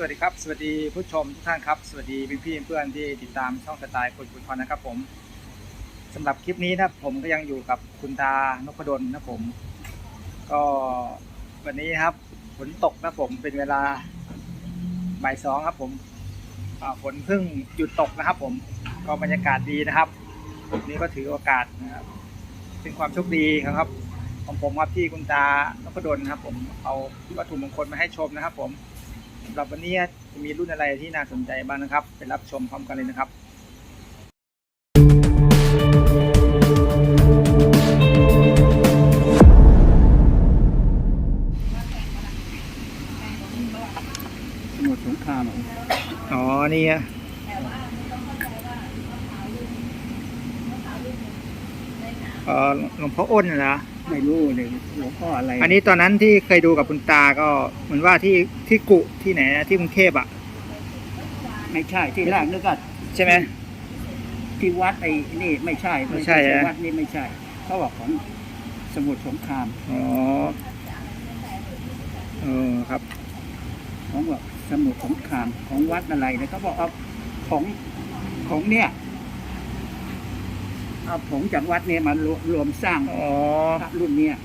สวัสดีครับ สวัสดีผู้ชมทุกท่านครับ สวัสดีพี่พี่เพื่อนๆที่ติดตามช่องสไตล์คนคุยคอนนะครับผมสำหรับคลิปนี้นะครับผมก็ยังอยู่กับคุณตานพดลนะครับผม ก็วันนี้ครับฝนตกนะครับผมเป็นเวลาบ่ายสองครับผมฝนเพิ่งหยุดตกนะครับ ผมก็บรรยากาศดีนะครับวันนี้ก็ถือโอกาสนะครับเป็นความโชคดีครับของผมครับที่คุณตานพดลนะครับ ผมเอาวัตถุมงคลมาให้ชมนะครับ ผม สำหรับวันนี้จะมีรุ่นอะไรที่น่าสนใจบ้างนะครับ ไปรับชมพร้อมกันเลยนะครับสมุทรสงครามเหรออ๋อ นี่อะเออหลวงพ่ออ้นน่ะนะ ไม่รู้เลยหลวงพ่ออะไรอันนี้ตอนนั้นที่เคยดูกับคุณตาก็เหมือนว่าที่ที่กุที่ไหนนะที่กรุงเทพอะ ไม่ใช่ที่แรกนึกว่าใช่ไหมที่วัดไอ้นี่ไม่ใช่ไม่ใช่ฮะวัดนี่ไม่ใช่เขาบอกของสมุทรสงครามอ๋อเออครับของแบบสมุทรสงครามของวัดอะไรนะเขาบอกเอาของของเนี่ย เอาผงจากวัดเนี่ยมารวมรวมสร้างอ๋อพระรุ่นเนี้ย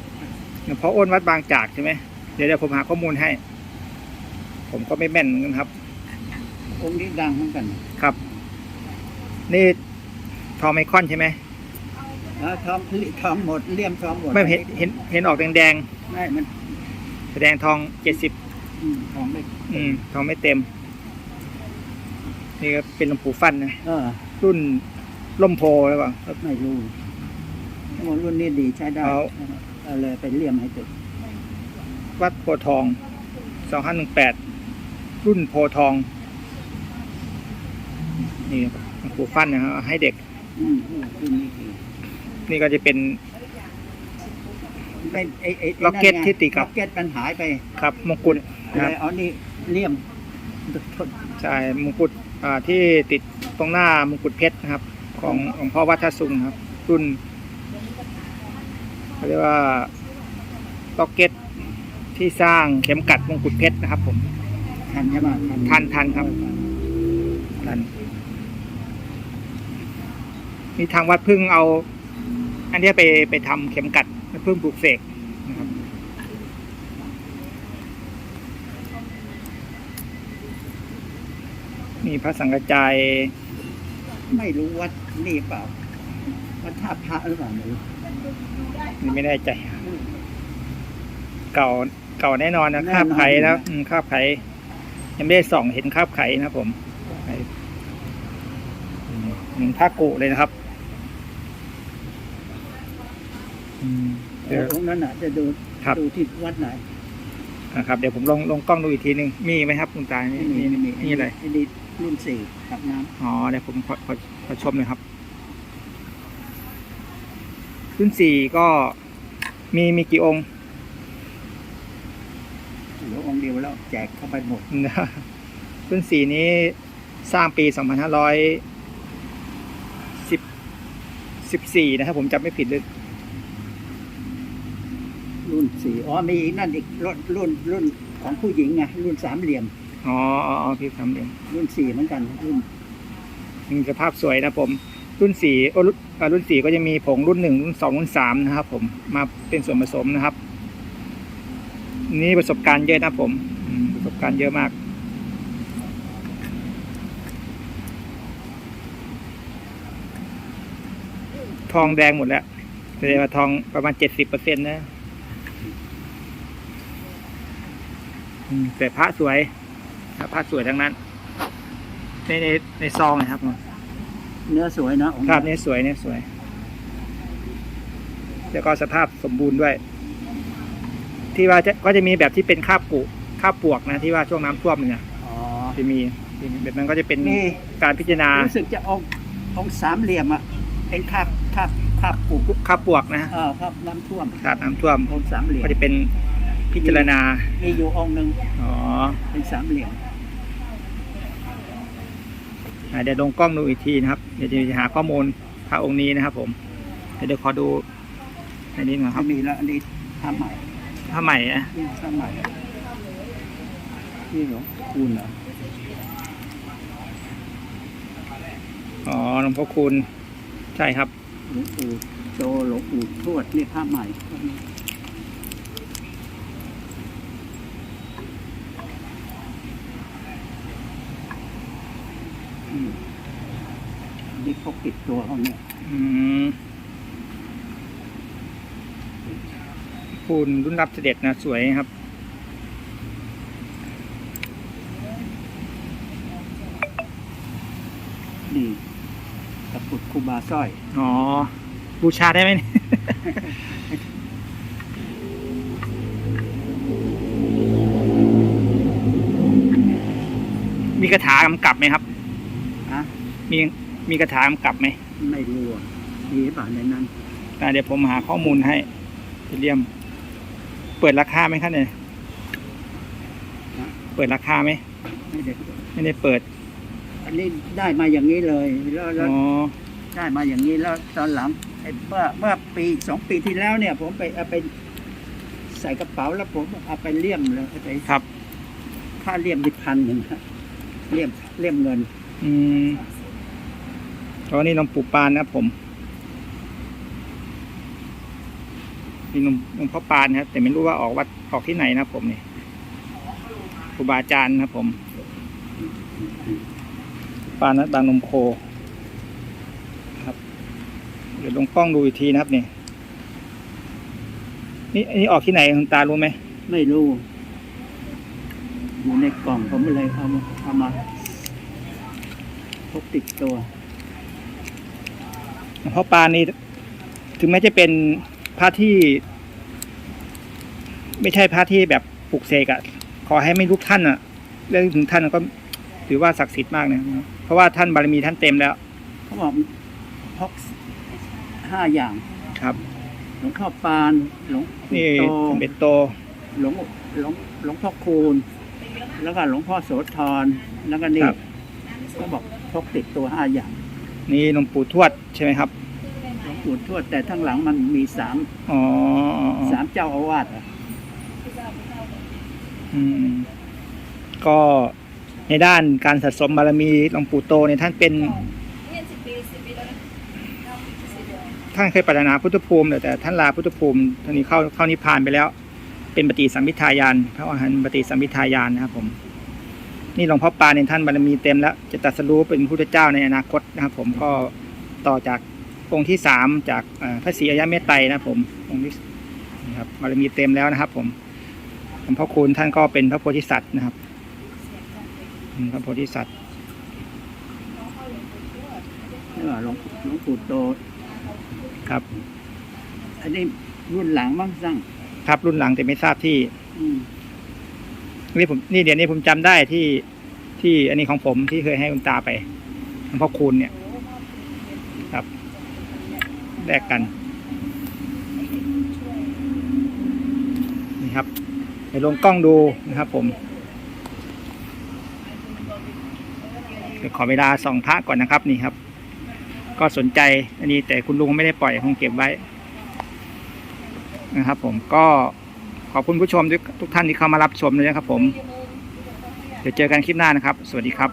หลวงพ่ออ้นวัดบางจากใช่ไหมเดี๋ยวเดี๋ยวผมหาข้อมูลให้ ผมก็ไม่แม่นเหมือนกันครับ องค์นี้ดังเหมือนกันครับ นี่ทองไมคอนใช่ไหมแล้วทองทองหมดเลี่ยมทองหมดไม่เห็นเห็นเห็นออกแดงไม่มันๆแสดงทองเจ็ดสิบอืมทองไม่อืมทองไม่เต็ม นี่ก็เป็นหลวงปู่ฟันนะ เออรุ่น ล่มโพหรือเปล่าไม่รู้ทั้งหมดรุ่นนี้ดีใช้ได้เอา เอาเลยไปเลี่ยมให้ตึกวัดโพธิ์ทองสองห้าหนึ่งแปดรุ่นโพธิ์ทอง นี่หลวงปู่ฟันนะครับให้เด็ก อืมอืมรุ่นนี้ดีนี่ก็จะเป็นไม่ไอ้ไอ้ล็อกเก็ตนั่นไงที่ติดกับ ล็อกเก็ตมันหายไปครับมงกุฎนะครับเลยเอานี่เลี่ยม ใช่มงกุฎอ่าที่ติดตรงหน้ามงกุฎเพชรนะครับ ของหลวงพ่อวัดท่าสุงครับ รุ่นเขาเรียกว่าล็อกเก็ตที่สร้างเข็มกัดมงกุฎเพชรนะครับ ผมทันใช่ไหมทันทันครับนั่นมีทางวัดเพึ่งเอา อันเนี้ยไปไปทำเข็มกัดเพึ่งปลูกเสกนะครับมีพระสังฆจาย ไม่รู้วัดนี่เปล่าวัดท่าพระหรือเปล่าไม่รู้นี่ไม่แน่ใจเก่าเก่าแน่นอนนะคราบไขแล้วอืมคราบไขยังไม่ได้ส่องเห็นคราบไขนะครับผมไขอืมเหมือนผ้ากุเลยนะครับอืมเดี๋ยวองค์นั้นน่ะจะดูครับดูที่วัดไหน นะครับ เดี๋ยวผมลองลองกล้องดูอีกทีหนึ่งมีไหมครับคุณตานี่ไม่มีนี่ไม่มีนี่อะไรอันนี้รุ่นสี่กับน้อ๋อเดี๋ยวผมขอขอขอชมหน่อยครับ รุ่นสี่ก็มีมีกี่องค์ำเหลือองค์เดียวแล้วแจกเข้าไปหมดนะรุ่นสี่นี้สร้างปีสองพันห้าร้อยสิบสิบสี่นะครับผมจำไม่ผิดเลย รุ่นสี่อ๋อมีอีกนั่นอีกรุ่นรุ่นรุ่นของผู้หญิงไงรุ่นสามเหลี่ยม อ๋ออ๋ออ๋อพี่ทำเองรุ่นสี่เหมือนกันรุ่นมีสภาพสวยนะผม รุ่นสี่โอ้รุ่นอ่ารุ่นสี่ก็จะมีผงรุ่นหนึ่งรุ่นสองรุ่นสามนะครับ ผมมาเป็นส่วนผสมนะครับ นี่ประสบการณ์เยอะนะผมอืมประสบการณ์เยอะมาก ทองแดงหมดแล้วแสดงว่าทองประมาณเจ็ดสิบเปอร์เซ็นต์นะอืม แต่พระสวยพระสวยทั้งนั้น ในในในซองนะครับเนื้อสวยนะองค์ภาพนี้สวยเนี่ยสวย แล้วก็สภาพสมบูรณ์ด้วย ที่ว่าจะก็จะมีแบบที่เป็นคาบกุคาบปวกนะที่ว่าช่วงน้ำท่วมเนี่ยอ๋อจะมีแบบนั้นก็จะเป็นนี่การพิจารณารู้สึกจะองค์องค์สามเหลี่ยมอะเป็นคาบคาบคาบปูคาบปวกนะเออครับน้ำท่วมขาดน้ำท่วมองค์สามเหลี่ยมก็จะเป็น พิจารณา มีอยู่องค์หนึ่งอ๋อ เป็นสามเหลี่ยมอะเดี๋ยวลงกล้องดูอีกทีนะครับ เดี๋ยวจะหาข้อมูลพระองค์นี้นะครับผมเดี๋ยวขอดูอันนี้หน่อยคถ้ารับมีแล้วอันนี้ทำใหม่ผ้าใหม่อะนี่ทำใหม่ที่หลวงคุณเหรออ๋อหลวงพ่อคูณใช่ครับหลวงปู่โตหลวงปู่ทวดนี่พระใหม่ อืมนี่พกติดตัวเขาเนี่ยอืมคูณรุ่นรับเสด็จนะ สวยครับ นี่ตะกรุดครูบาสร้อย อ๋อ บูชาได้ไหมเนี่ยมีกระถากำกับไหมครับอะ มีมีกระถากำกับไหมไม่รู้อะมีหรือเปล่าในนั้นอ่าเดี๋ยวผมหาข้อมูลให้พี่เลี่ยม เปิดราคาไหมครับเนี่ยเปิดราคาไหมไม่ได้ไม่ได้เปิด อันนี้ได้มาอย่างนี้เลยแล้วแล้วอ๋อได้มาอย่างนี้แล้วตอนหลังไอ้เมื่อเมื่อปีสองปีที่แล้วเนี่ย ผมไปเอาไปใส่กระเป๋าแล้วผมเอาไปเลี่ยมเลยเอาไปครับ ค่าเลี่ยมดิพันหนึ่งครับเลี่ยมเลี่ยมเงิน อืม ตอนนี้หลวงปู่ปานนะครับผมนี่หลวงหลวงพ่อปานครับ แต่ไม่รู้ว่าออกวัดออกที่ไหนนะผมนี่ครูบาอาจารย์นะครับผม ปานนัดบางนมโคครับ เดี๋ยวลงกล้องดูอีกทีนะครับนี่นี่อันนี้ออกที่ไหนคุณตารู้ไหมไม่รู้อยู่ในกล่องผมเลยเอามาเอามาพกติดตัว หลวงพ่อปานนี่ถึงแม้จะเป็นพระที่ ไม่ใช่พระที่แบบปลุกเสกอะขอให้ไม่ลุกท่านอะเรื่องถึงท่านก็ถือว่าศักดิ์สิทธิ์มากนะเพราะว่าท่านบารมีท่านเต็มแล้ว เขาบอกพกห้าอย่างครับหลวงพ่อปานหลวงปู่นี่โตสมเด็จโตหลวงหลวงหลวงพ่อคูณ แล้วก็หลวงพ่อโสธรแล้วก็นี่ครับก็บอกพกติดตัวห้าอย่าง นี่หลวงปู่ทวดใช่ไหมครับหลวงปู่ทวดแต่ทั้งหลังมันมีสามอ๋ออ๋ออ๋อสามเจ้าอาวาสอะอืมก็ในด้านการสะสมบารมีหลวงปู่โตเนี่ยท่านเป็นท่านเคยปรารถนาพุทธภูมิแต่แต่ท่านลาพุทธภูมิท่านนี้เข้าเข้านิพพานไปแล้ว เป็นปฏิสัมพิทายานพระอรหันต์ปฏิสัมพิทายานนะครับผม นี่หลวงพ่อปานในยท่านบารมีเต็มแล้วจะตรัสรู้เป็นพุทธเจ้าในอนาคตนะครับผมก็ต่อจากองค์ที่สามจากเอ่อพระศรีอริยเมตไตรนะครับผมองค์ที่นะครับบารมีเต็มแล้วนะครับ ผมหลวงพ่อคูณท่านก็เป็นพระโพธิสัตว์นะครับอืมพระโพธิสัตว์แล้วก็หลวงหลวงปู่โตครับ อันนี้รุ่นหลังบ้างสั่งครับรุ่นหลังแต่ไม่ทราบที่ อืม นี่ผมนี่เดี๋ยวนี้ผมจำได้ที่ที่อันนี้ของผมที่เคยให้คุณตาไปหลวงพ่อคูณเนี่ย ครับแลกกันนี่ครับไปลงกล้องดูนะครับ ผมเดี๋ยวขอเวลาส่องพระก่อนนะครับ นี่ครับ ก็สนใจอันนี้แต่คุณลุงไม่ได้ปล่อยคงเก็บไว้นะครับ ผมก็ ขอบคุณผู้ชมทุกท่านที่เข้ามารับชมเลยนะครับผม เดี๋ยวเจอกันคลิปหน้านะครับ สวัสดีครับ